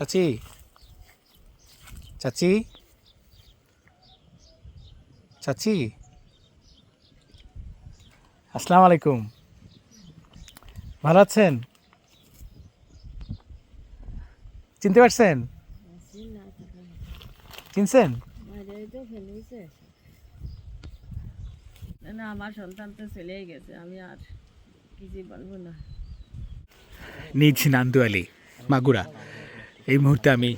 চাচি। চাচি। চাচি। আসসালামু আলাইকুম। ভালো আছেন? চিনতে পারছেন? চিনছেন? না আমার সন্তান তো চলেই গেছে আমি আর কিছুই বলব না। নিজ নান্দুয়ালি মাগুরা। এই মুহূর্তে আমি,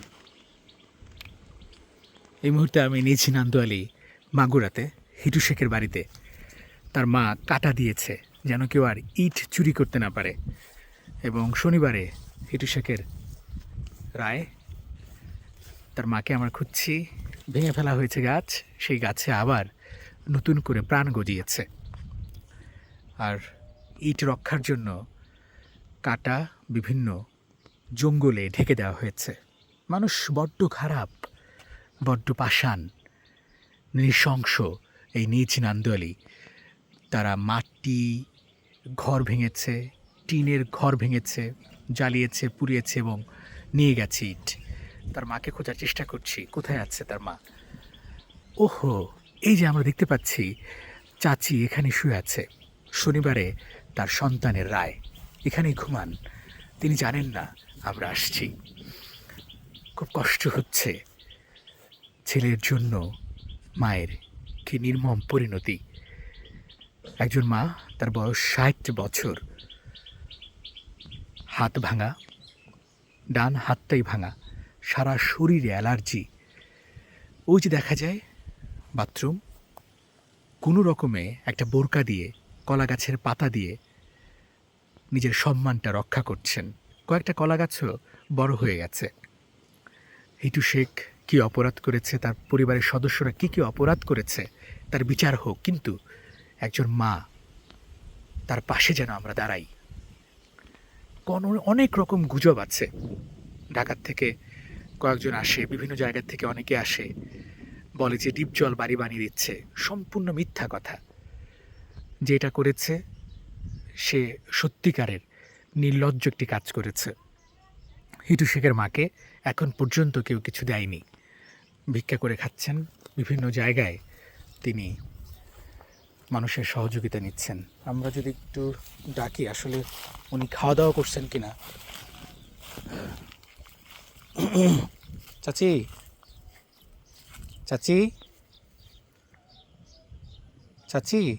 এই মুহূর্তে আমি নিয়েছি নান্দুয়ালি মাগুরাতে, হিটু শেখের বাড়িতে। তার মা কাটা দিয়েছে যেন কেউ আর ইট চুরি করতে না পারে। এবং শনিবারে হিটু শেখের রায়, তার মাকে আমরা খুঁজছি, ভেঙে ফেলা হয়েছে গাছ, সেই গাছে আবার নতুন করে প্রাণ গজিয়েছে। আর ইট রক্ষার জন্য কাটা বিভিন্ন জঙ্গলে ঢেকে দেওয়া হয়েছে। মানুষ বড্ড খারাপ, বড্ড পাষাণ, নৃশংস এই নিজ নান্দুয়ালি। তারা মাটি, ঘর ভেঙেছে, টিনের ঘর ভেঙেছে, জ্বালিয়েছে, পুড়িয়েছে এবং নিয়ে গেছে ইট। তার মাকে খোঁজার চেষ্টা করছি, কোথায় আছে তার মা? ওহো, এই যে আমরা দেখতে পাচ্ছি, চাচি এখানে শুয়ে আছে। শনিবারে তার সন্তানের রায়। এখানেই ঘুমান। তিনি জানেন না আমরা আসছি। খুব কষ্ট হচ্ছে ছেলের জন্য মায়ের কি নির্মম পরিণতি। একজন মা, তার বয়স ষাট বছর। হাত ভাঙা, ডান হাতটাই ভাঙা, সারা শরীরে অ্যালার্জি। ওই যে দেখা যায়, বাথরুম, কোনো রকমে একটা বোরকা দিয়ে, কলা গাছের পাতা দিয়ে নিজের সম্মানটা রক্ষা করছেন। কয়েকটা কলা গাছও বড় হয়ে গেছে। হিটু শেখ কি অপরাধ করেছে, তার পরিবারের সদস্যরা কি কি অপরাধ করেছে, তার বিচার হোক, কিন্তু একজন মা তার পাশে যেন আমরা দাঁড়াই। কোন অনেক রকম গুজব আছে। ঢাকার থেকে কয়েকজন আসে, বিভিন্ন জায়গা থেকে অনেকে আসে, বলে যে ডিপ জল বাড়ি বানিয়ে দিচ্ছে, সম্পূর্ণ মিথ্যা কথা। যে এটা করেছে, সে সত্যিকারের নির্লজ্জ একটি কাজ করেছে। হিটু শেখের মাকে এখন পর্যন্ত কেউ কিছু দেয়নি। ভিক্ষা করে খাচ্ছেন। বিভিন্ন জায়গায় তিনি মানুষের সহযোগিতা নিচ্ছেন। আমরা যদি একটু ডাকি, আসলে উনি খাওয়া দাওয়া করছেন কিনা? চাচি? চাচি? চাচি?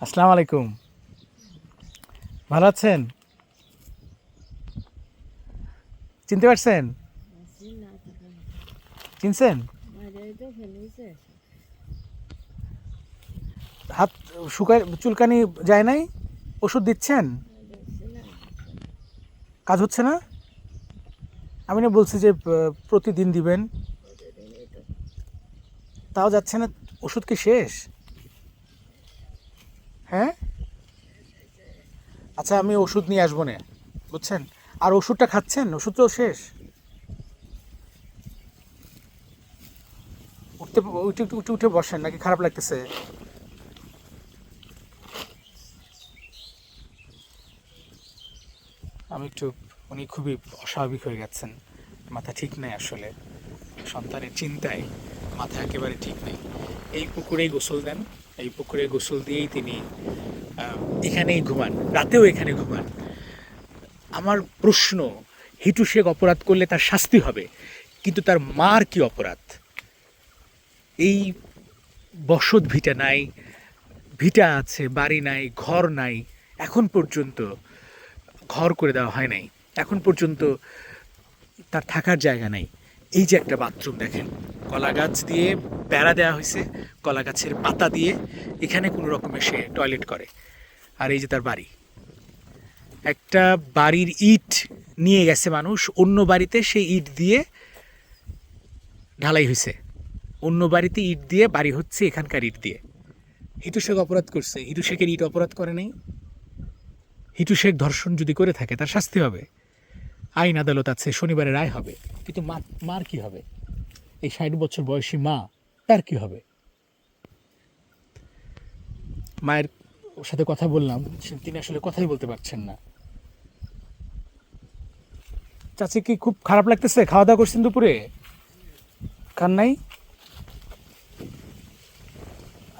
আসসালামু আলাইকুম। ভালো আছেন? চিনতে পারছেন? চিনছেন? হাত শুকায়, চুলকানি যায় নাই? ওষুধ দিচ্ছেন? কাজ হচ্ছে না? আমি না বলছি যে প্রতিদিন দিবেন। তাও যাচ্ছে না, ওষুধ কি শেষ? হ্যাঁ? আচ্ছা আমি ওষুধ নিয়ে আসব না। বুঝছেন? আর ওষুধটা খাচ্ছেন? ওষুধ তো শেষ। উঠতে, উঠে উঠে উঠে বসেন, নাকি খারাপ লাগতেছে? আমি একটু, উনি খুবই অস্বাভাবিক হয়ে গেছেন। মাথা ঠিক নেই আসলে। সন্তানের চিন্তায় মাথা একেবারে ঠিক নেই। এই পুকুরেই গোসল দেন। এই পুকুরে গোসল দিয়েই তিনি এখানেই ঘুমান, রাতেও এখানে ঘুমান। আমার প্রশ্ন, হিটু শেখ অপরাধ করলে তার শাস্তি হবে, কিন্তু তার মার কি অপরাধ? এই বসত ভিটা নাই, ভিটা আছে, বাড়ি নাই, ঘর নাই, এখন পর্যন্ত ঘর করে দেওয়া হয় নাই। এখন পর্যন্ত তার থাকার জায়গা নাই। এই যে একটা বাথরুম দেখেন, কলা গাছ দিয়ে বেড়া দেওয়া হয়েছে কলা গাছের পাতা দিয়ে। এখানে কোনো রকমে সে টয়লেট করে। আর এই যে তার বাড়ি। একটা বাড়ির ইট নিয়ে গেছে মানুষ। অন্য বাড়িতে সেই ইট দিয়ে ঢালাই হয়েছে। অন্য বাড়িতে ইট দিয়ে বাড়ি হচ্ছে এখানকার ইট দিয়ে। হিটু শেখ অপরাধ করছে। হিটু শেখের ইট অপরাধ করে নাই। হিটু শেখ ধর্ষণ যদি করে থাকে, তার শাস্তি হবে। আইন আদালত আছে, শনিবারে রায় হবে। কিন্তু মার কি হবে? এই ষাট বছর বয়সী মা তার কি হবে? মায়ের সাথে কথা বললাম তিনি আসলে কথাই বলতে পারছেন না। চাচি কি খুব খারাপ লাগতেছে? খাওয়া দাওয়া করছেন দুপুরে? খান নাই?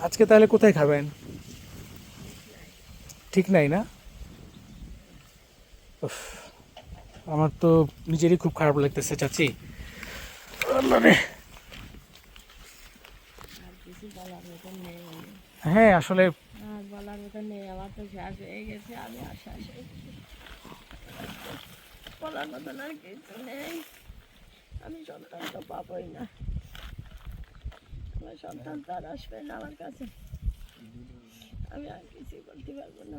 আজকে তাহলে কোথায় খাবেন? ঠিক নাই না? আমার তো নিজেরই খুব খারাপ লাগতেছে চাচি। আল্লাহ রে। আর কিছু বলার মতন নেই হ্যাঁ আসলে বলার নেই আমার তো শেষ হয়ে গেছে আমি আর শেষ হয়ে বলার মতন আর কিছু নেই। আমি সন্তান তো পাবোই না। আমার সন্তান তো আর আসবে না আমার কাছে। আমি আর করতে পারব না।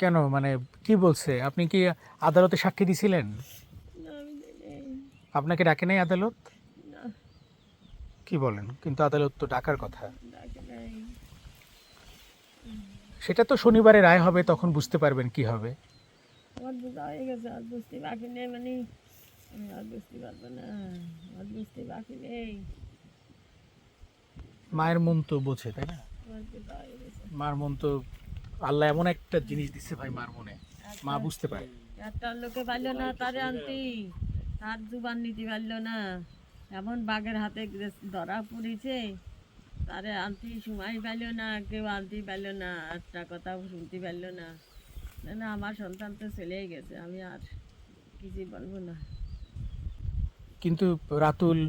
কেন? মানে কি বলছে? আপনি কি আদালতে সাক্ষী দিছিলেন? আপনাকে ডাকে নাই আদালত? কি বলেন? কিন্তু আদালত তো ডাকার কথা। সেটা তো শনিবারে রায় হবে তখন বুঝতে পারবেন কি হবে। বুঝতে বাকি নেই মানে। বুঝতে পারব না বুঝতে বাকি নেই। মায়ের মন তো বোঝে তাই না? মার মন তো আল্লাহ এমন একটা জিনিস দিচ্ছে ভাই মার মনে। মা বুঝতে পারে। একটা লোকে পারল না তারে আনতি তার জুবান নিতে পারল না। এমন বাঘের হাতে ধরা পড়েছে। তারে আনতে সময় পাইল না কেউ আনতে পারল না একটা কথা শুনতে পারল না। না আমার সন্তান তো চলেই গেছে আমি আর কিছু বলব না। কিন্তু রাতুল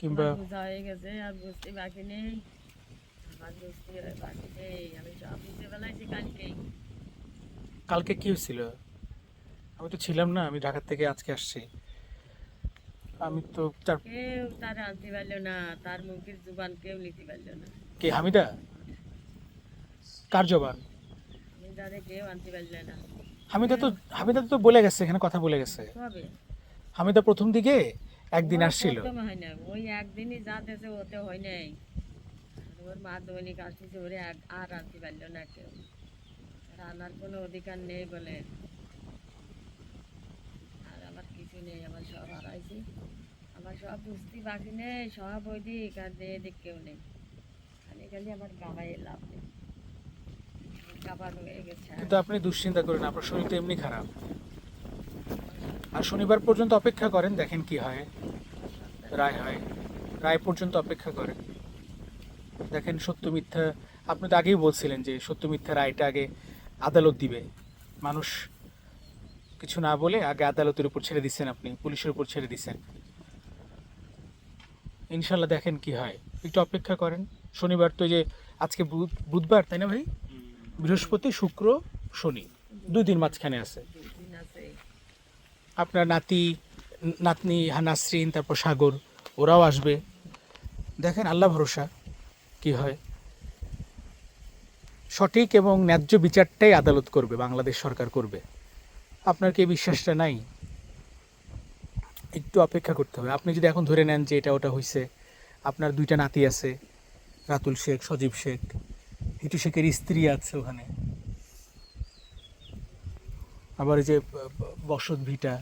কিংবা বোঝা হয়ে গেছে আর বুঝতে বাকি নেই। আমার বুঝতে বাকি নেই আমি সব বুঝতে পেলাইছি কালকেই কালকে কি হয়েছিল? আমি তো ছিলাম না আমি ঢাকা থেকে আজকে আসছি। আমি তো তার কেউ তার আনতে পারল না তার মুখের জুবান কেউ নিতে পারল না। কে হামিদা? কার জবান? আমি তারে কেউ আনতে পারল না। হামিদা তো হামিদা তো বলে গেছে এখানে কথা বলে গেছে। কবে? হামিদা প্রথম দিকে একদিন আসছিল। হয় না ওই একদিনই যা দেশে ওতে হয় নাই। ওর মা দৈনিক আসতেছে ওরে আর আনতে পারল না কেউ। আর আনার কোনো অধিকার নেই বলে আর আমার কিছু নেই আমার সব হারাইছি আমার সব বুঝতে বাকি নেই, সব ওই দিক আর যে দিক কেউ নেই। খালি খালি আমার গাবাই লাভ হয়ে গেছে কিন্তু আপনি দুশ্চিন্তা করেন আপনার শরীর তো এমনি খারাপ। আর শনিবার পর্যন্ত অপেক্ষা করেন, দেখেন কি হয়। রায় হয়। রায় পর্যন্ত অপেক্ষা করেন। দেখেন সত্য মিথ্যা, আপনি তো আগেই বলছিলেন যে সত্য মিথ্যা রায়টা আগে আদালত দিবে। মানুষ কিছু না বলে আগে আদালতের উপর ছেড়ে দিচ্ছেন আপনি, পুলিশের উপর ছেড়ে দিচ্ছেন। ইনশাল্লাহ দেখেন কি হয়। একটু অপেক্ষা করেন। শনিবার তো যে আজকে বুধ- বুধবার, তাই না ভাই? বৃহস্পতি, শুক্র, শনি। দুই দিন মাঝখানে আছে। আপনার নাতি, নাতনি নাসরিন তারপর সাগর, ওরাও আসবে। দেখেন আল্লাহ ভরসা কি হয়। সঠিক এবং ন্যায্য বিচারটাই আদালত করবে, বাংলাদেশ সরকার করবে। আপনার কি বিশ্বাসটা নাই? একটু অপেক্ষা করতে হবে। আপনি যদি এখন ধরে নেন যে এটা ওটা হয়েছে আপনার দুইটা নাতি আছে, রাতুল শেখ, সজীব শেখ, হিটু শেখের স্ত্রী আছে ওখানে। আবার এই যে বসত ভিটা